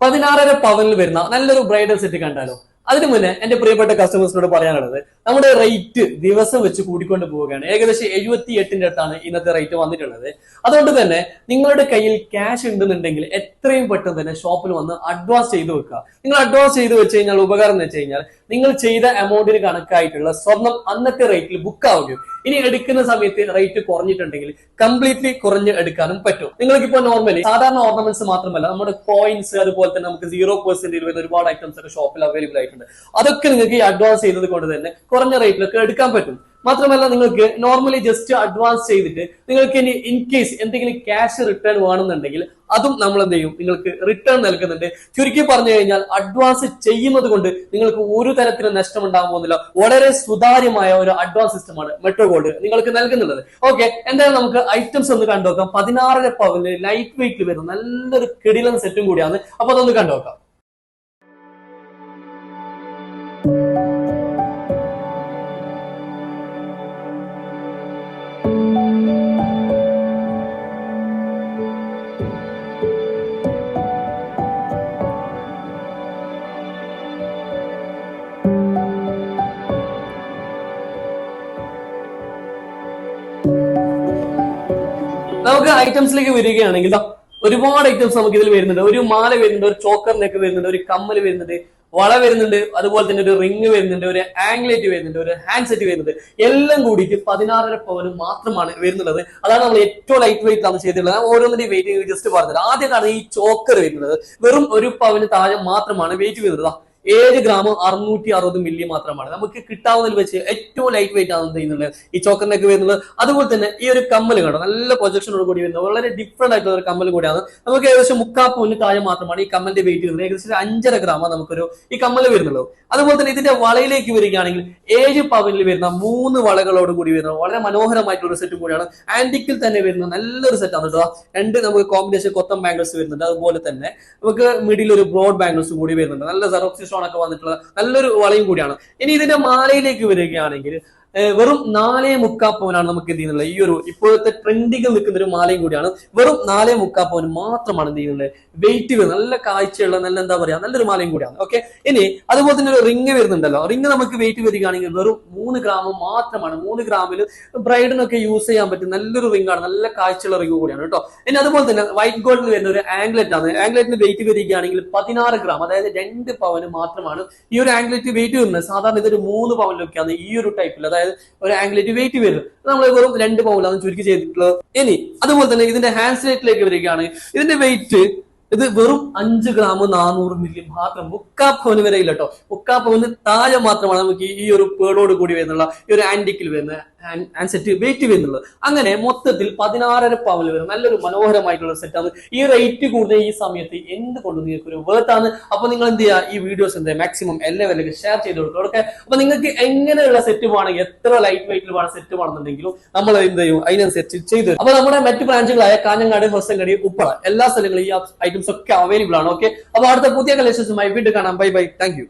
പതിനാറര പവനിൽ വരുന്ന നല്ലൊരു bridal set കണ്ടാലോ? അതിനു മുന്നേ എന്റെ പ്രിയപ്പെട്ട കസ്റ്റമേഴ്സിനോട് പറയാനുള്ളത് നമ്മുടെ റേറ്റ് ദിവസം വെച്ച് കൂടിക്കൊണ്ട് പോവുകയാണ്. ഏകദേശം എഴുപത്തി എട്ടിന്റെ അടുത്താണ് ഇന്നത്തെ റേറ്റ് വന്നിട്ടുള്ളത്. അതുകൊണ്ട് തന്നെ നിങ്ങളുടെ കയ്യിൽ ക്യാഷ് ഉണ്ടെന്നുണ്ടെങ്കിൽ എത്രയും പെട്ടെന്ന് തന്നെ ഷോപ്പിൽ വന്ന് അഡ്വാൻസ് ചെയ്ത് വെക്കുക. നിങ്ങൾ അഡ്വാൻസ് ചെയ്ത് വെച്ച് കഴിഞ്ഞാൽ ഉപകാരം എന്ന് വെച്ച് കഴിഞ്ഞാൽ നിങ്ങൾ ചെയ്ത എമൗണ്ടിന് കണക്കായിട്ടുള്ള സ്വർണം അന്നത്തെ റേറ്റിൽ ബുക്ക് ആവുകയും ഇനി എടുക്കുന്ന സമയത്ത് റേറ്റ് കുറഞ്ഞിട്ടുണ്ടെങ്കിൽ കംപ്ലീറ്റ്ലി കുറഞ്ഞ് എടുക്കാനും പറ്റും. നിങ്ങൾക്ക് ഇപ്പോൾ നോർമലി സാധാരണ ഓർണമെന്റ്സ് മാത്രമല്ല നമ്മുടെ കോയിൻസ് അതുപോലെ തന്നെ നമുക്ക് സീറോ പെർസെന്റേജ് വരുന്ന ഒരുപാട് ഐറ്റംസ് ഒക്കെ ഷോപ്പിൽ അവൈലബിൾ ആയിട്ടുണ്ട്. അതൊക്കെ നിങ്ങൾക്ക് ഈ അഡ്വാൻസ് ചെയ്തത് കൊണ്ട് തന്നെ കുറഞ്ഞ റേറ്റിലൊക്കെ എടുക്കാൻ പറ്റും. മാത്രമല്ല നിങ്ങൾക്ക് നോർമലി ജസ്റ്റ് അഡ്വാൻസ് ചെയ്തിട്ട് നിങ്ങൾക്ക് ഇനി ഇൻ കേസ് എന്തെങ്കിലും ക്യാഷ് റിട്ടേൺ വേണമെന്നുണ്ടെങ്കിൽ അതും നമ്മൾ എന്ത് ചെയ്യും? നിങ്ങൾക്ക് റിട്ടേൺ നൽകുന്നുണ്ട്. ചുരുക്കി പറഞ്ഞു കഴിഞ്ഞാൽ അഡ്വാൻസ് ചെയ്യുന്നത് കൊണ്ട് നിങ്ങൾക്ക് ഒരു തരത്തിലും നഷ്ടം ഉണ്ടാകാൻ പോകുന്നില്ല. വളരെ സുതാര്യമായ ഒരു അഡ്വാൻസ് സിസ്റ്റമാണ് മെട്രോ ഗോൾഡ് നിങ്ങൾക്ക് നൽകുന്നുള്ളത്. ഓക്കെ എന്തായാലും നമുക്ക് ഐറ്റംസ് ഒന്ന് കണ്ടുനോക്കാം പതിനാറര പവന് ലൈറ്റ് വെയിറ്റ് വരുന്ന നല്ലൊരു കിടിലൻ സെറ്റും കൂടിയാണ്. അപ്പൊ അതൊന്ന് കണ്ടുനോക്കാം നമുക്ക് ഐറ്റംസിലേക്ക് വരികയാണെങ്കിൽ ഒരുപാട് ഐറ്റംസ് നമുക്ക് ഇതിൽ വരുന്നുണ്ട്. ഒരു മാല വരുന്നുണ്ട് ഒരു ചോക്കർ നെക്ക് വരുന്നുണ്ട് ഒരു കമ്മൽ വരുന്നുണ്ട് വള വരുന്നുണ്ട് അതുപോലെ തന്നെ ഒരു റിങ് വരുന്നുണ്ട് ഒരു ആംഗ്ലേറ്റ് വരുന്നുണ്ട് ഒരു ഹാൻഡ് സെറ്റ് വരുന്നുണ്ട്. എല്ലാം കൂടിയിട്ട് പതിനാറര പവന് മാത്രമാണ് വരുന്നുള്ളത്. അതാണ് നമ്മൾ ഏറ്റവും ലൈറ്റ് വെയിറ്റ് ആണ് ചെയ്തിട്ടുള്ളത്. ഓരോന്നിന്റെ വെയിറ്റ് ജസ്റ്റ് പറഞ്ഞത് ആദ്യമാണ് ഈ ചോക്കർ വരുന്നത്. വെറും ഒരു പവന് താഴെ മാത്രമാണ് വെയിറ്റ് വരുന്നത്. ഏഴ് ഗ്രാം അറുന്നൂറ്റി അറുപത് മില്ലി മാത്രമാണ്. നമുക്ക് കിട്ടാവുന്നതിൽ വെച്ച് ഏറ്റവും ലൈറ്റ് വെയിറ്റ് ആണ് ചെയ്യുന്നത്? ഈ ചോക്കറിനൊക്കെ വരുന്നത്. അതുപോലെ തന്നെ ഈ ഒരു കമ്മൽ കണ്ടോ? നല്ല പ്രൊജക്ഷനോട് കൂടി വരുന്നത്. വളരെ ഡിഫറെന്റ് ആയിട്ടുള്ള ഒരു കമ്മൽ കൂടിയാണ്. നമുക്ക് ഏകദേശം മുക്കാ പൗന് താഴെ മാത്രമാണ് ഈ കമ്മലിന്റെ വെയിറ്റ് വരുന്നത്. ഏകദേശം അഞ്ചര ഗ്രാം നമുക്കൊരു ഈ കമ്മൽ വരുന്നുള്ളൂ. അതുപോലെ തന്നെ ഇതിന്റെ വളയിലേക്ക് വരികയാണെങ്കിൽ ഏഴ് പവനിൽ വരുന്ന മൂന്ന് വളകളോട് കൂടി വരുന്ന വളരെ മനോഹരമായിട്ടുള്ള ഒരു സെറ്റ് കൂടിയാണ്. ആന്റിക്കിൽ തന്നെ വരുന്ന നല്ലൊരു സെറ്റാണ് കേട്ടോ. രണ്ട് നമുക്ക് കോമ്പിനേഷൻ കൊത്തം ബാംഗിൾസ് വരുന്നുണ്ട്. അതുപോലെ തന്നെ നമുക്ക് മിഡിൽ ഒരു ബ്രോഡ് ബാംഗിൾസ് കൂടി വരുന്നുണ്ട്. നല്ല സെറോക്സി സ്റ്റോൺ ഒക്കെ വന്നിട്ടുള്ള നല്ലൊരു വളയും കൂടിയാണ്. ഇനി ഇതിന്റെ മാലയിലേക്ക് വരികയാണെങ്കിൽ വെറും നാലേ മുക്കാ പവനാണ് നമുക്ക് എന്ത് ചെയ്യുന്നത്? ഈ ഒരു ഇപ്പോഴത്തെ ട്രെൻഡിങ്ങിൽ നിൽക്കുന്ന ഒരു മാലയും കൂടിയാണ്. വെറും നാലേ മുക്കാ പവൻ മാത്രമാണ് എന്ത് ചെയ്യുന്നത്? വെയിറ്റ് വരുന്നത് നല്ല കാഴ്ചയുള്ള നല്ല എന്താ പറയാ നല്ലൊരു മാലയും കൂടിയാണ്. ഓക്കെ ഇനി അതുപോലെ തന്നെ ഒരു റിങ് വരുന്നുണ്ടല്ലോ. റിങ് നമുക്ക് വെയിറ്റ് വരികയാണെങ്കിൽ വെറും മൂന്ന് ഗ്രാം മാത്രമാണ്. മൂന്ന് ഗ്രാമിൽ ബ്രൈഡിനൊക്കെ യൂസ് ചെയ്യാൻ പറ്റും നല്ലൊരു റിംഗ് ആണ്. നല്ല കാഴ്ചയുള്ള റിംഗ് കൂടിയാണ് കേട്ടോ. ഇനി അതുപോലെ തന്നെ വൈറ്റ് ഗോൾഡിൽ വരുന്ന ഒരു ആംഗ്ലറ്റ് ആണ്. ആംഗ്ലറ്റിന് വെയിറ്റ് വരികയാണെങ്കിൽ പതിനാറ് ഗ്രാം അതായത് രണ്ട് പവന് മാത്രമാണ് ഈ ഒരു ആംഗ്ലറ്റ് വെയിറ്റ് വരുന്നത്. സാധാരണ ഇതൊരു മൂന്ന് പവനിലൊക്കെയാണ് ഈ ഒരു ടൈപ്പിൽ അതായത് ഒരു ആംഗ്ലറ്റ് വെയിറ്റ് വരും നമ്മൾ വെറും രണ്ട് പൗലാണ് ചുരുക്കി ചെയ്തിട്ടുള്ളത്. ഇനി അതുപോലെ തന്നെ ഇതിന്റെ ഹാൻഡ് സൈറ്റിലേക്ക് വരികയാണ്. ഇതിന്റെ വെയിറ്റ് ഇത് വെറും അഞ്ച് ഗ്രാം നാനൂറ് മില്ലി മാത്രം മുക്കാ പവന് വരെ ഇല്ല കേട്ടോ മുക്കാ പവന് താഴെ മാത്രമാണ് നമുക്ക് ഈ ഒരു പേടോട് കൂടി വരുന്നുള്ള ഈ ഒരു ആന്റിക്കിൽ വരുന്ന ആൻസെറ്റ് വെയിറ്റ് വരുന്നുള്ളത്. അങ്ങനെ മൊത്തത്തിൽ പതിനാറര പവന് വരുന്ന നല്ലൊരു മനോഹരമായിട്ടുള്ള സെറ്റാണ് ഈ റേറ്റ് കൂടുതൽ ഈ സമയത്ത് എന്തുകൊണ്ട് നിങ്ങൾക്ക് ഒരു വേർത്താണ് അപ്പൊ നിങ്ങൾ എന്ത് ചെയ്യുക ഈ വീഡിയോസ് എന്താ? മാക്സിമം എല്ലാ വിലക്ക് ഷെയർ ചെയ്ത് കൊടുക്കുക. ഓക്കെ? അപ്പൊ നിങ്ങൾക്ക് എങ്ങനെയുള്ള സെറ്റ് വേണമെങ്കിൽ എത്ര ലൈറ്റ് വെയിറ്റിൽ വേണം സെറ്റ് വേണമെന്നുണ്ടെങ്കിലും നമ്മൾ എന്ത് ചെയ്യും? അതിനനുസരിച്ച് ചെയ്തു. അപ്പൊ നമ്മുടെ മറ്റ് ബ്രാഞ്ചുകളായ കാഞ്ഞങ്ങാട് ഹൊസങ്കടി ഉപ്പള എല്ലാ സ്ഥലങ്ങളും ഈ ഐറ്റംസ് ഒക്കെ അവൈലബിൾ ആണ് ഓക്കെ അപ്പൊ അടുത്ത പുതിയ കളക്ഷൻസുമായി വീണ്ടും കാണാം. Bye bye thank